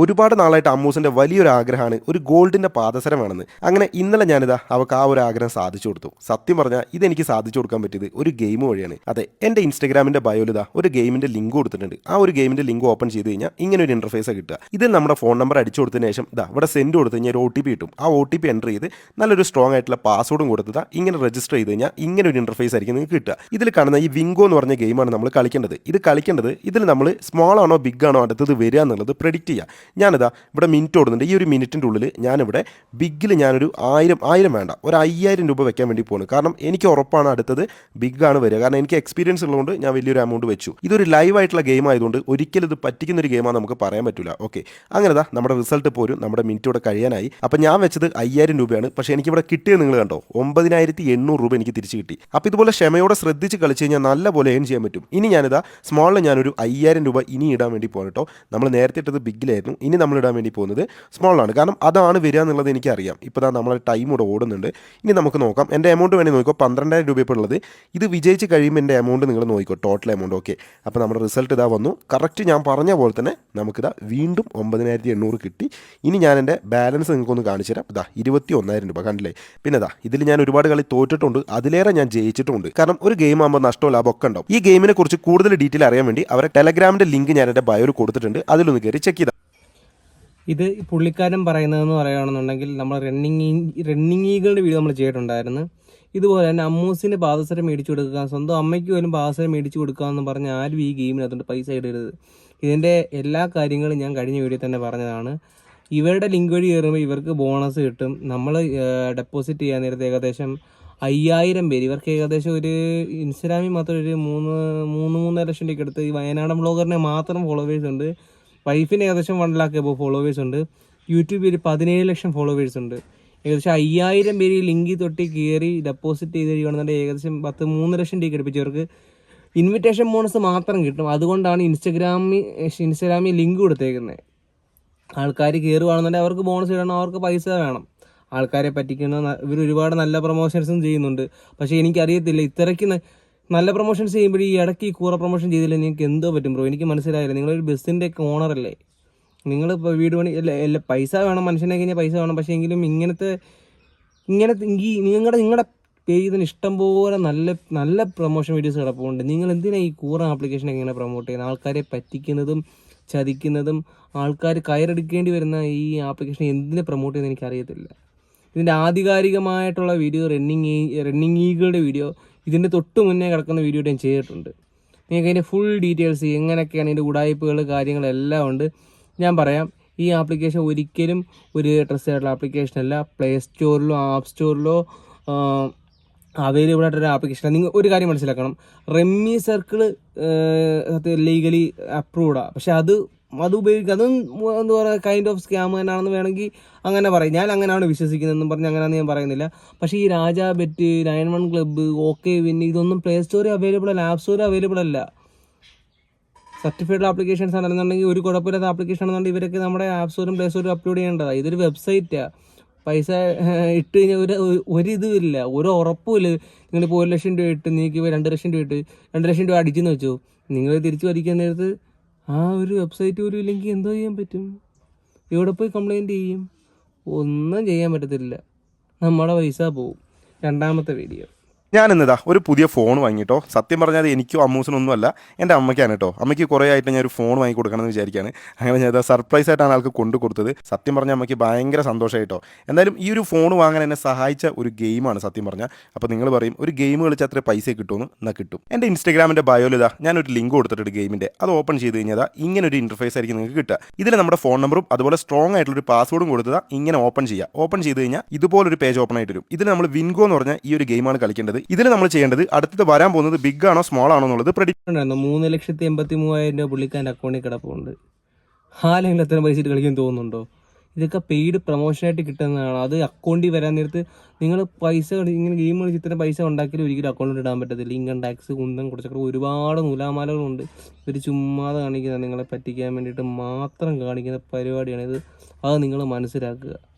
ഒരുപാട് നാളായിട്ട് അമ്മൂസിന്റെ വലിയൊരു ആഗ്രഹമാണ് ഒരു ഗോൾഡിന്റെ പാദസരം വേണമെന്ന്. അങ്ങനെ ഇന്നലെ ഞാനിതാ അവൾക്ക് ആ ഒരു ആഗ്രഹം സാധിച്ചു കൊടുത്തു. സത്യം പറഞ്ഞാൽ ഇതെനിക്ക് സാധിച്ചു കൊടുക്കാൻ പറ്റിയത് ഒരു ഗെയിം വഴിയാണ്. അതെ എന്റെ ഇൻസ്റ്റഗ്രാമിന്റെ ബയോലിതാ ഒരു ഗെയിമിന്റെ ലിങ്ക് കൊടുത്തിട്ടുണ്ട്. ആ ഒരു ഗെയിമിന്റെ ലിങ്ക് ഓപ്പൺ ചെയ്ത് കഴിഞ്ഞാൽ ഇങ്ങനെ ഒരു ഇന്റർഫേസ് കിട്ടുക. ഇതിൽ നമ്മുടെ ഫോൺ നമ്പർ അടിച്ചു കൊടുത്തതിന് ശേഷം ഇതാ ഇവിടെ സെൻഡ് കൊടുത്തു കഴിഞ്ഞാൽ ഒരു ഒ ടി പി കിട്ടും. ആ ഒ ടി പി എന്റർ ചെയ്ത് നല്ലൊരു സ്ട്രോങ് ആയിട്ടുള്ള പാസ്വേഡും കൊടുത്തതാ ഇങ്ങനെ രജിസ്റ്റർ ചെയ്ത് കഴിഞ്ഞാൽ ഇങ്ങനെ ഒരു ഇന്റർഫേസ് ആയിരിക്കും നിങ്ങൾക്ക് കിട്ടുക. ഇതിൽ കാണുന്ന ഈ വിങ്കോ എന്ന് പറഞ്ഞ ഗെയിമാണ് നമ്മൾ കളിക്കേണ്ടത്. ഇത് കളിക്കേണ്ടത് ഇതിൽ നമ്മൾ സ്മോൾ ആണോ ബിഗ് ആണോ അടുത്തത് വരിക എന്നുള്ളത് പ്രെഡിക്റ്റ് ചെയ്യുക. ഞാനിതാ ഇവിടെ മിനിറ്റ് ഓടുന്നുണ്ട്. ഈ ഒരു മിനിറ്റിന്റെ ഉള്ളിൽ ഞാനിവിടെ ബിഗിൽ ഞാനൊരു ആയിരം ആയിരം വേണ്ട. ഒരു അയ്യായിരം രൂപ വെക്കാൻ വേണ്ടി പോകുന്നു കാരണം എനിക്ക് ഉറപ്പാണ് അടുത്തത് ബിഗാണ് വരിക. കാരണം എനിക്ക് എക്സ്പീരിയൻസ് ഉള്ളതുകൊണ്ട് ഞാൻ വലിയൊരു എമൗണ്ട് വെച്ചു. ഇതൊരു ലൈവ് ആയിട്ടുള്ള ഗെയിം ആയതുകൊണ്ട് ഒരിക്കലും ഇത് പറ്റിക്കുന്ന ഒരു ഗെയിമാണ് നമുക്ക് പറയാൻ പറ്റില്ല ഓക്കെ അങ്ങനെതാ നമ്മുടെ റിസൾട്ട് പോരും നമ്മുടെ മിനിറ്റ് ഇവിടെ കഴിയാനായി. അപ്പോൾ ഞാൻ വെച്ചത് അയ്യായിരം രൂപയാണ്. പക്ഷേ എനിക്കിവിടെ കിട്ടിയത് നിങ്ങൾ കണ്ടോ? ഒമ്പതിനായിരത്തി എണ്ണൂറ് രൂപ എനിക്ക് തിരിച്ചു കിട്ടി. അപ്പോൾ ഇതുപോലെ ക്ഷമയോടെ ശ്രദ്ധിച്ച് കളിച്ച് കഴിഞ്ഞാൽ നല്ല പോലെ ഏൺ ചെയ്യാൻ പറ്റും. ഇനി ഞാനിതാ സ്മോളിൽ ഞാനൊരു അയ്യായിരം രൂപ ഇനി ഇടാൻ വേണ്ടി പോകട്ടോ നമ്മൾ നേരത്തെ ഇട്ടത് ബിഗിലായിരുന്നു ഇനി നമ്മൾ ഇടാൻ വേണ്ടി പോകുന്നത് സ്മോളാണ് കാരണം അതാണ് വരിക എന്നുള്ളത് എനിക്കറിയാം. ഇപ്പോൾ ദാ നമ്മളെ ടൈം ഇവിടെ ഓടുന്നുണ്ട്. ഇനി നമുക്ക് നോക്കാം. എന്റെ എമൗണ്ട് വേണമെങ്കിൽ നോക്കിക്കോ പന്ത്രണ്ടായിരം രൂപ ഇപ്പോൾ ഉള്ളത്. ഇത് വിജയിച്ച് കഴിയുമ്പോൾ എന്റെ എമൗണ്ട് നിങ്ങൾ നോക്കിക്കോ. ടോട്ടൽ എമൗണ്ട് ഓക്കെ അപ്പോൾ നമ്മുടെ റിസൾട്ട് ഇതാ വന്നു. കറക്റ്റ് ഞാൻ പറഞ്ഞ പോലെ തന്നെ നമുക്കിതാ വീണ്ടും ഒമ്പതിനായിരത്തി എണ്ണൂറ് കിട്ടി. ഇനി ഞാൻ എന്റെ ബാലൻസ് നിങ്ങൾക്കൊന്ന് കാണിച്ചു തരാം. ഇതാ ഇരുപത്തി ഒന്നായിരം രൂപ. കണ്ടില്ലേ? പിന്നെ ഇതാ ഇതിൽ ഞാൻ ഒരുപാട് കളി തോറ്റിട്ടുണ്ട്. അതിലേറെ ഞാൻ ജയിച്ചിട്ടുണ്ട്. കാരണം ഒരു ഗെയിം ആകുമ്പോൾ നഷ്ടവും ലാഭം ഒക്കെ ഉണ്ടാവും. ഈ ഗെയിമിനെ കുറിച്ച് കൂടുതൽ ഡീറ്റെയിൽ അറിയാൻ വേണ്ടി അവരെ ടെലഗ്രാമിന്റെ ലിങ്ക് ഞാൻ എന്റെ ബയോയിൽ കൊടുത്തിട്ടുണ്ട്. അതിലൊന്ന് കയറി ചെക്ക് ചെയ്താൽ ഇത് പുള്ളിക്കാരൻ പറയുന്നതെന്ന് പറയുകയാണെന്നുണ്ടെങ്കിൽ നമ്മൾ റണ്ണിങ് റണ്ണിങ് ഈകളുടെ വീഡിയോ നമ്മൾ ചെയ്തിട്ടുണ്ടായിരുന്നു. ഇതുപോലെ തന്നെ അമ്മൂസിന് പാദസരം മേടിച്ചു കൊടുക്കുക സ്വന്തം അമ്മയ്ക്ക് പോലും പാദസരം മേടിച്ചു കൊടുക്കുക എന്ന് പറഞ്ഞ ആരും ഈ ഗെയിമിനകത്തോട്ട് പൈസ ഇടരുത്. ഇതിന്റെ എല്ലാ കാര്യങ്ങളും ഞാൻ കഴിഞ്ഞ വീഡിയോ തന്നെ പറഞ്ഞതാണ്. ഇവരുടെ ലിങ്ക് വഴി കയറുമ്പോൾ ഇവർക്ക് ബോണസ് കിട്ടും. നമ്മൾ ഡെപ്പോസിറ്റ് ചെയ്യാൻ നേരത്തെ ഏകദേശം അയ്യായിരം പേര്. ഇവർക്ക് ഏകദേശം ഒരു ഇൻസ്റ്റാഗ്രാമിൽ മാത്രം ഒരു മൂന്ന് മൂന്ന് മൂന്നര ലക്ഷം രൂപയ്ക്ക് അടുത്ത് ഈ വയനാടൻ ബ്ലോഗറിനെ മാത്രം ഫോളോവേഴ്സ് ഉണ്ട്. വൈഫിന് ഏകദേശം വൺ ലാക്ക് എബോ ഫോളോവേഴ്സ് ഉണ്ട്. യൂട്യൂബിൽ പതിനേഴ് ലക്ഷം ഫോളോവേഴ്സ് ഉണ്ട്. ഏകദേശം അയ്യായിരം പേര് ലിങ്കിൽ തൊട്ട് കയറി ഡെപ്പോസിറ്റ് ചെയ്ത് കഴിയുകയാണെന്നുണ്ടെങ്കിൽ ഏകദേശം പത്ത് മൂന്ന് ലക്ഷം ടീ അടുപ്പിച്ചവർക്ക് ഇൻവിറ്റേഷൻ ബോണസ് മാത്രം കിട്ടും. അതുകൊണ്ടാണ് ഇൻസ്റ്റഗ്രാമിൽ ഇൻസ്റ്റഗ്രാമിൽ ലിങ്ക് കൊടുത്തേക്കുന്നത് ആൾക്കാർ കയറുകയാണെന്നുണ്ടെങ്കിൽ അവർക്ക് ബോണസ് ഇടണം അവർക്ക് പൈസ വേണം. ആൾക്കാരെ പറ്റിക്കുന്ന ഇവർ ഒരുപാട് നല്ല പ്രൊമോഷൻസും ചെയ്യുന്നുണ്ട്. പക്ഷേ എനിക്കറിയത്തില്ല ഇത്രയ്ക്ക് നല്ല പ്രൊമോഷൻസ് ചെയ്യുമ്പോൾ ഈ ഇടയ്ക്ക് ഈ കൂറ പ്രൊമോഷൻ ചെയ്തില്ല? നിങ്ങൾക്ക് എന്തോ പറ്റും ബ്രോ എനിക്ക് മനസ്സിലായില്ല. നിങ്ങളൊരു ബസ്സിന്റെ ഒക്കെ ഓണറല്ലേ നിങ്ങളിപ്പോൾ വീട് പണി അല്ല അല്ല പൈസ വേണം മനുഷ്യനെ കഴിഞ്ഞാൽ പൈസ വേണം. പക്ഷേ എങ്കിലും ഇങ്ങനത്തെ ഇങ്ങനെ ഈ നിങ്ങളുടെ നിങ്ങളുടെ പേജിന് ഇഷ്ടം പോലെ നല്ല നല്ല പ്രൊമോഷൻ വീഡിയോസ് കിടപ്പുണ്ട്. നിങ്ങൾ എന്തിനാണ് ഈ കൂറ ആപ്ലിക്കേഷൻ എങ്ങനെ പ്രൊമോട്ട് ചെയ്യുന്നത്? ആൾക്കാരെ പറ്റിക്കുന്നതും ചതിക്കുന്നതും ആൾക്കാർ കയറെടുക്കേണ്ടി വരുന്ന ഈ ആപ്ലിക്കേഷൻ എന്തിനെ പ്രൊമോട്ട് ചെയ്യുന്നത് എനിക്കറിയത്തില്ല. ഇതിന്റെ ആധികാരികമായിട്ടുള്ള വീഡിയോ റണ്ണിങ് റണ്ണിങ് ഈകളുടെ വീഡിയോ ഇതിന്റെ തൊട്ട് മുന്നേ കിടക്കുന്ന വീഡിയോ ഞാൻ ചെയ്തിട്ടുണ്ട്. നിങ്ങൾക്ക് അതിന്റെ ഫുൾ ഡീറ്റെയിൽസ് എങ്ങനെയൊക്കെയാണ് ഇതിന്റെ ഉടായ്പകൾ കാര്യങ്ങളെല്ലാം ഉണ്ട്. ഞാൻ പറയാം ഈ ആപ്ലിക്കേഷൻ ഒരിക്കലും ഒരു ട്രസ്റ്റായിട്ടുള്ള ആപ്ലിക്കേഷൻ അല്ല. പ്ലേ സ്റ്റോറിലോ ആപ്പ് സ്റ്റോറിലോ അവൈലബിൾ ആയിട്ടൊരു ആപ്ലിക്കേഷൻ നിങ്ങൾ ഒരു കാര്യം മനസ്സിലാക്കണം. റെമ്മി സർക്കിൾ ലീഗലി അപ്രൂവ്ഡാണ് പക്ഷെ അത് അത് ഉപയോഗിക്കുക അതും എന്താ പറയുക കൈൻഡ് ഓഫ് സ്കാം തന്നെയാണെന്ന് വേണമെങ്കിൽ അങ്ങനെ പറയും. ഞാൻ അങ്ങനെയാണ് വിശ്വസിക്കുന്നതെന്നും പറഞ്ഞ് അങ്ങനെയാണ് ഞാൻ പറയുന്നില്ല. പക്ഷേ ഈ Raja bet nine one club okay win ഇതൊന്നും പ്ലേ സ്റ്റോറിൽ അവൈലബിൾ അല്ല ആപ്പ് സ്റ്റോറിൽ അവൈലബിൾ അല്ല. സർട്ടിഫൈഡ് ആപ്ലിക്കേഷൻസ് ആണെന്നുണ്ടെങ്കിൽ ഒരു കുഴപ്പമില്ലാത്ത ആപ്ലിക്കേഷൻ ആണെന്നുണ്ടെങ്കിൽ ഇവരൊക്കെ നമ്മുടെ ആപ്പ് സ്റ്റോറും പ്ലേ സ്റ്റോറും അപ്ലോഡ് ചെയ്യേണ്ടതാണ് ഇതൊരു വെബ്സൈറ്റാണ് പൈസ ഇട്ട് കഴിഞ്ഞാൽ ഒരു ഒരു ഇതും ഇല്ല. ഒരു ഉറപ്പുമില്ല നിങ്ങളിപ്പോൾ ഒരു ലക്ഷം രൂപ ഇട്ട് നിങ്ങൾക്ക് രണ്ട് ലക്ഷം രൂപ ഇട്ട് രണ്ട് ലക്ഷം രൂപ അടിച്ചെന്ന് വെച്ചു. നിങ്ങൾ തിരിച്ചു വരിക്കാൻ നേരത്ത് ആ ഒരു വെബ്സൈറ്റ് പോലും ഇല്ലെങ്കിൽ എന്തോ ചെയ്യാൻ പറ്റും? എവിടെ പോയി കംപ്ലൈന്റ് ചെയ്യും? ഒന്നും ചെയ്യാൻ പറ്റത്തില്ല. നമ്മുടെ പൈസ പോവും. രണ്ടാമത്തെ വീഡിയോ ഞാൻ ഇന്നതാ ഒരു പുതിയ ഫോൺ വാങ്ങിട്ടോ. സത്യം പറഞ്ഞാൽ എനിക്കോ അമ്മൂസിനൊന്നും അല്ല എന്റെ അമ്മയ്ക്കാണ് കേട്ടോ അമ്മയ്ക്ക് കുറേ ആയിട്ട് ഞാൻ ഒരു ഫോൺ വാങ്ങി കൊടുക്കണം എന്ന് വിചാരിക്കുകയാണ് അങ്ങനെ ഞാൻ സർപ്രൈസ് ആയിട്ടാണ് ആൾക്ക് കൊണ്ടു കൊടുത്തത്. സത്യം പറഞ്ഞാൽ അമ്മയ്ക്ക് ഭയങ്കര സന്തോഷമായിട്ടോ എന്തായാലും ഈ ഒരു ഫോൺ വാങ്ങാൻ എന്നെ സഹായിച്ച ഒരു ഗെയിമാണ് സത്യം പറഞ്ഞാൽ. അപ്പോൾ നിങ്ങൾ പറയും ഒരു ഗെയിം കളിച്ച് അത്ര പൈസ കിട്ടുമെന്ന്? എന്നാൽ കിട്ടും. എന്റെ ഇൻസ്റ്റാഗ്രാമിന്റെ ബയോയിൽ ഇതാ ഞാനൊരു ലിങ്ക് കൊടുത്തിട്ടുണ്ട് ഗെയിമിന്റെ അത് ഓപ്പൺ ചെയ്ത് കഴിഞ്ഞാൽ ഇങ്ങനെ ഒരു ഇന്റർഫേസ് ആയിരിക്കും നിങ്ങൾക്ക് കിട്ടുക. ഇതിൽ നമ്മുടെ ഫോൺ നമ്പറും അതുപോലെ സ്ട്രോങ് ആയിട്ടുള്ള ഒരു പാസ്വേഡും കൊടുത്തതാ ഇങ്ങനെ ഓപ്പൺ ചെയ്യുക ഓപ്പൺ ചെയ്ത് കഴിഞ്ഞാൽ ഇതുപോലൊരു പേജ് ഓപ്പൺ ആയിട്ട് വരും. ഇതിൽ നമ്മൾ വിൻഗോ എന്ന് പറഞ്ഞാൽ ഈ ഒരു ഗെയിമാണ് കളിക്കേണ്ടത്. ഇതിൽ നമ്മൾ ചെയ്യേണ്ടത് അടുത്തത് വരാൻ പോകുന്നത് ബിഗ് ആണോ സ്മോൾ ആണോ എന്നുള്ളത് പ്രഡിക്റ്റ് മൂന്ന് ലക്ഷത്തി എൺപത്തി മൂവായിരം രൂപ പുള്ളിക്കാരന്റെ അക്കൗണ്ടിൽ കിടപ്പുണ്ട്. ആരെങ്കിലും എത്ര പൈസ കളിക്കാൻ തോന്നുന്നുണ്ടോ? ഇതൊക്കെ പെയ്ഡ് പ്രൊമോഷനായിട്ട് കിട്ടുന്നതാണ്. അത് അക്കൗണ്ടിൽ വരാൻ നേരത്ത് നിങ്ങൾ പൈസ ഇങ്ങനെ ഗെയിം കളിച്ച് ഇത്ര പൈസ ഉണ്ടാക്കിയാലും ഒരിക്കലും അക്കൗണ്ടിൽ ഇടാൻ പറ്റത്തില്ല. ഇൻകം ടാക്സ് കുന്തം കുറച്ചൊക്കെ ഒരുപാട് നൂലാമാലകളുണ്ട്. ഇവർ ചുമ്മാതെ കാണിക്കുന്ന നിങ്ങളെ പറ്റിക്കാൻ വേണ്ടിയിട്ട് മാത്രം കാണിക്കുന്ന പരിപാടിയാണ് ഇത്. അത് നിങ്ങൾ മനസ്സിലാക്കുക.